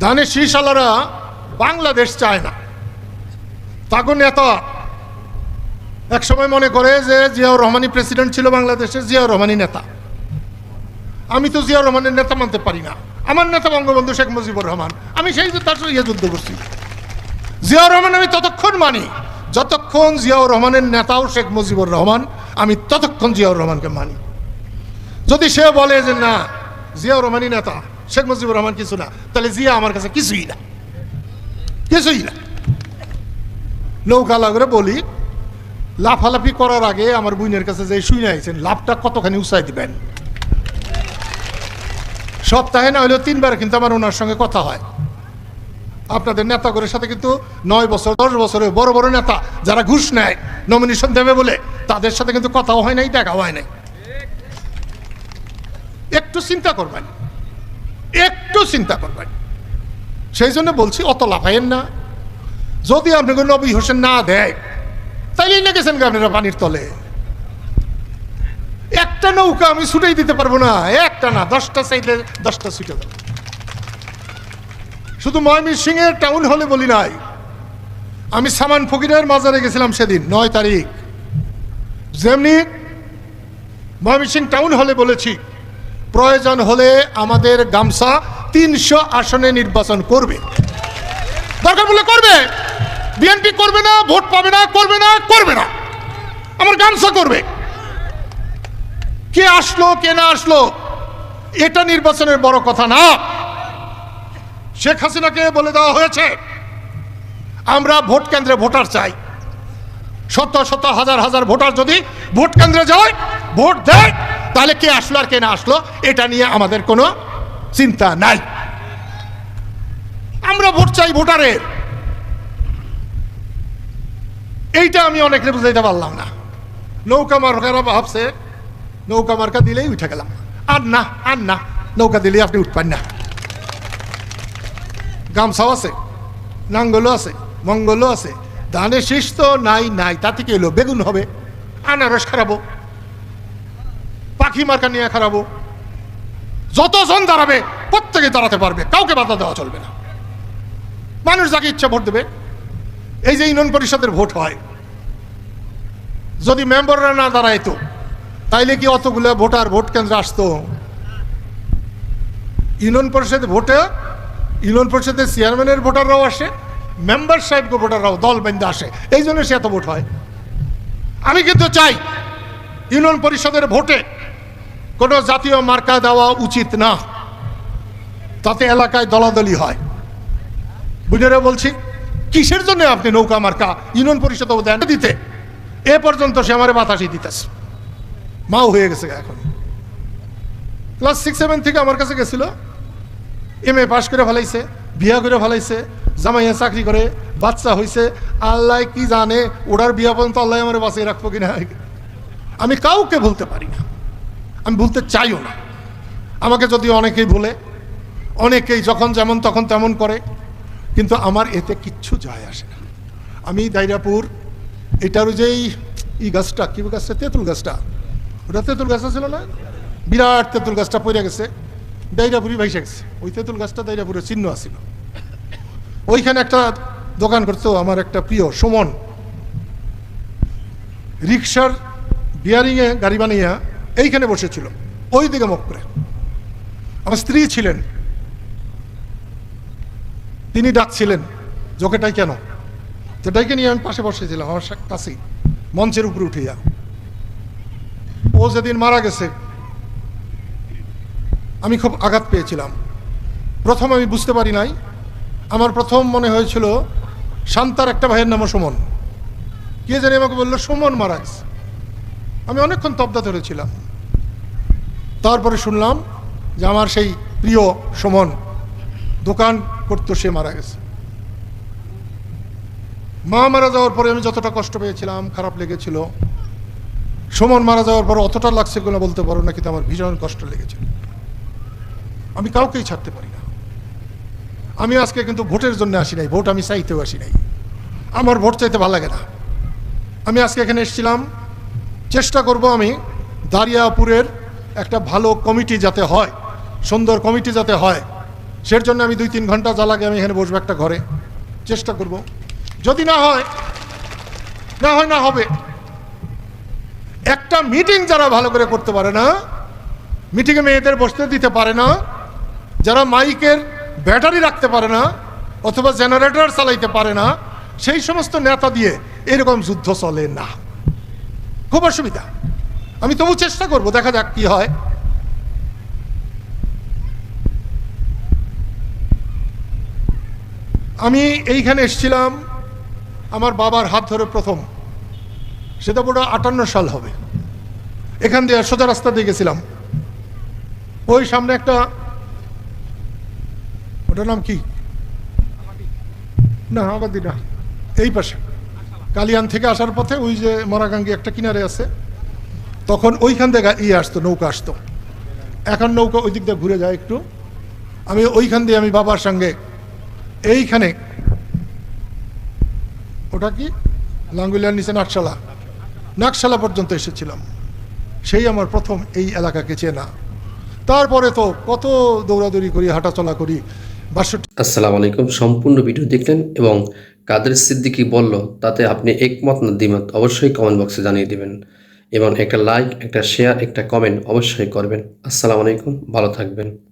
ধানের শীষালারা বাংলাদেশ চায় না। তাকে নেতা এক সময় মনে করে যে জিয়াউর রহমানই প্রেসিডেন্ট ছিল বাংলাদেশের জিয়াউর রহমানই নেতা। আমি তো জিয়াউর রহমানের নেতা মানতে পারি না। আমার নেতা বঙ্গবন্ধু শেখ মুজিবুর রহমান। আমি সেই তার সঙ্গে ইয়ে যুদ্ধ করছি। জিয়াউর রহমান আমি ততক্ষণ মানি। যতক্ষণ জিয়াউর রহমানের নেতাও শেখ মুজিবুর রহমান, আমি ততক্ষণ জিয়াউর রহমানকে মানি। যদি সে বলে যে না, জিয়াউর রহমানই নেতা শেখ মুজিবুর রহমান কিছু না। তাহলে জিয়া আমার কাছে কিছুই না। কিছুই না। নৌকা লাগরে বলি, লাফালাফি করার আগে আমার বুইনের কাছে যে শুই আইছেন লাভটা কতখানি উৎসাহ দিবেন? সপ্তাহে না হলেও তিনবার কিন্তু আমার ওনার সঙ্গে কথা হয়। আপনাদের নেতাগরের সাথে কিন্তু নয় বছর, দশ বছরে বড় বড় নেতা যারা ঘুষ নেয় নমিনেশন দেবে বলে, তাদের সাথে কিন্তু কথাও হয় নাই, দেখাও হয় নাই। একটু চিন্তা করবেন। একটু চিন্তা করবেন। সেই জন্য বলছি, অত লাফাইয়েন না। যদি আপনাকে নবী হোসেন না দেয় তাইলেই না গেছেন আপনারা পানির তলে। একটা নৌকা আমি ছুটেই দিতে পারব না, একটা না, দশটা চাইলে দশটা ছুটে দেবো শুধু ময়মনসিং এর টাউন হলে বলি নাই। আমি সামান ফকিরের মাজারে গেছিলাম সেদিন, নয় তারিখ। যেমনি ময়মনসিং টাউন হলে বলেছি প্রয়োজন হলে আমাদের গামছা তিনশো আসনে নির্বাচন করবে। দরকার বলে করবে। বিএনপি করবে না, ভোট পাবে না, করবে না করবে না। আমার গামছা করবে। কে আসলো, কে না আসলো, এটা নির্বাচনের বড় কথা না। শেখ হাসিনাকে বলে দেওয়া হয়েছে, আমরা ভোট কেন্দ্রে ভোটার চাই। শত শত, হাজার হাজার ভোটার যদি ভোট কেন্দ্রে যায়, ভোট দেয় তাহলে কে আসলো আর কে না আসলো, এটা নিয়ে আমাদের কোনো চিন্তা নাই। আমরা ভোট চাই ভোটারের। এইটা আমি অনেকের বুঝাইতে পারলাম না। নৌকা মার্কারা ভাবছে, নৌকা মার্কা দিলেই উঠে গেলাম। আর না আর না, নৌকা দিলেই আপনি উঠবেন না। গামছাও আছে, নাঙ্গলও আছে, মঙ্গলও আছে। ধানের শীষ তো নাই নাই, তাতে কি এলো বেগুন হবে, আনারস খারাবো। পাখি মার্কা নিয়ে খারাবো। যতজন দাঁড়াবে প্রত্যেকে দাঁড়াতে পারবে। কাউকে বাধা দেওয়া চলবে না। মানুষ যাকে ইচ্ছা ভোট দেবে। এই যে ইউনিয়ন পরিষদের ভোট হয়, যদি মেম্বাররা না দাঁড়াইতো, তাইলে কি অতগুলো ভোটার ভোট কেন্দ্রে আসতো? ইউনিয়ন পরিষদ ভোটে, ইউনিয়ন পরিষদের চেয়ারম্যানের ভোটাররাও আসে, মেম্বার সাহেব ভোটাররাও দল বেঁধে আসে। এই জন্য সে এত ভোট হয়। আমি কিন্তু চাই, ইউনিয়ন পরিষদের ভোটে কোনো জাতীয় মার্কা দেওয়া উচিত না। তাতে এলাকায় দলাদলি হয়। বুঝে বলছি, কিসের জন্য আপনি নৌকা মার্কা ইউনিয়ন পরিষদ দেন দিতে? এ পর্যন্ত সে আমার বাতাসি দিতেছে। মাও হয়ে গেছে এখন। ক্লাস সিক্স সেভেন থেকে আমার কাছে গেছিল। এম এ পাশ করে ফেলাইছে, বিয়া করে ফেলাইছে, জামাইয়া চাকরি করে, বাচ্চা হয়েছে আল্লাহ কি জানে ওনার বিয়া পর্যন্ত আল্লাহ আমার বাঁচিয়ে রাখব কিনা। আমি কাউকে ভুলতে পারি না। আমি ভুলতে চাইও না। আমাকে যদি অনেকেই ভুলে, অনেকেই যখন যেমন তখন তেমন করে, কিন্তু আমার এতে কিচ্ছু যায় আসে না। আমি দাইরাপুর, এটার যেই ই গাছটা, কি গাছটা? তেঁতুল গাছটা। ওটা তেঁতুল গাছটা ছিল না? বিরাট তেঁতুল গাছটা পড়ে গেছে। দাইরাপুরি ভাইসে গেছে। ওই তেঁতুল গাছটা দাইরাপুরের চিহ্ন আছিল। ওইখানে একটা দোকান করতো আমার একটা প্রিয়, সুমন। রিক্সার বিয়ারিংয়ে গাড়ি বানিয়ে এইখানে বসেছিল ওই দিকে মুখ করে। আমার স্ত্রী ছিলেন। তিনি ডাকছিলেন, জোকেটাই কেন? তো ডাইকে নিয়ে আমি পাশে বসেছিলাম, আমার কাছেই, মঞ্চের উপরে উঠিয়া। ও যেদিন মারা গেছে, আমি খুব আঘাত পেয়েছিলাম। প্রথম আমি বুঝতে পারি নাই, আমার প্রথম মনে হয়েছিল, শান্তার একটা ভাইয়ের নামও সুমন। কে জানি আমাকে বলল, সুমন মারা গেছে। আমি অনেকক্ষণ তবদা ধরেছিলাম। তারপরে শুনলাম যে আমার সেই প্রিয় সুমন, দোকান করতো সে মারা গেছে। মা মারা যাওয়ার পরে আমি যতটা কষ্ট পেয়েছিলাম, খারাপ লেগেছিল। সুমন মারা যাওয়ার পর অতটা লাগছে কিনা বলতে পারো না কিন্তু আমার ভীষণ কষ্ট লেগেছিল আমি কাউকেই ছাড়তে পারি না। আমি আজকে কিন্তু ভোটের জন্য আসি নাই, ভোট আমি চাইতেও আসি নাই। আমার ভোট চাইতে ভালো লাগে না। আমি আজকে এখানে এসেছিলাম, চেষ্টা করব আমি দারিয়াপুরের একটা ভালো কমিটি যাতে হয়, সুন্দর কমিটি যাতে হয় সের জন্য আমি দুই তিন ঘণ্টা লাগে আমি এখানে বসবো একটা ঘরে। চেষ্টা করব। যদি না হয় না হয় না হবে। একটা মিটিং যারা ভালো করে করতে পারে না, মিটিংয়ে মেয়েদের বসতে দিতে পারে না, যারা মাইকের ব্যাটারি রাখতে পারে না, অথবা জেনারেটর চালাইতে পারে না, সেই সমস্ত নেতা দিয়ে এরকম যুদ্ধ চলে না। খুব অসুবিধা। আমি তবু চেষ্টা করব, দেখা যাক কি হয়। আমি এইখানে এসেছিলাম আমার বাবার হাত ধরে প্রথম। সেটা পুরো আটান্ন সাল হবে। এখান দিয়ে সোজা রাস্তা দিয়ে গেছিলাম। ওই সামনে একটা ওটার নাম কি? না, আবাদি না। এই পাশে। কালিয়ান থেকে আসার পথে ওই যে মরাগাঙ্গি একটা কিনারে আছে। তখন ওইখান থেকে ইয়ে আসতো, নৌকা আসতো। এখন নৌকা ওই দিক দিয়ে ঘুরে যায় একটু। আমি ওইখান দিয়ে আমি বাবার সঙ্গে এইখানে, ওটা কি? লাঙ্গুলিয়ার নিচে নাকশালা। নাকশালা পর্যন্ত এসেছিলাম। সেই আমার প্রথম এই এলাকাকে চেনা। তারপরে তো কত দৌড়াদৌড়ি করি, হাঁটাচলা করি, বাষট্টি আসসালামু আলাইকুম। সম্পূর্ণ ভিডিও দেখলেন এবং কাদের সিদ্দিকি বলল, তাতে আপনি একমত না দ্বিমত, অবশ্যই কমেন্ট বক্সে জানিয়ে দিবেন। এবং একটা লাইক একটা শেয়ার একটা কমেন্ট অবশ্যই করবেন। আসসালামু আলাইকুম ভালো থাকবেন।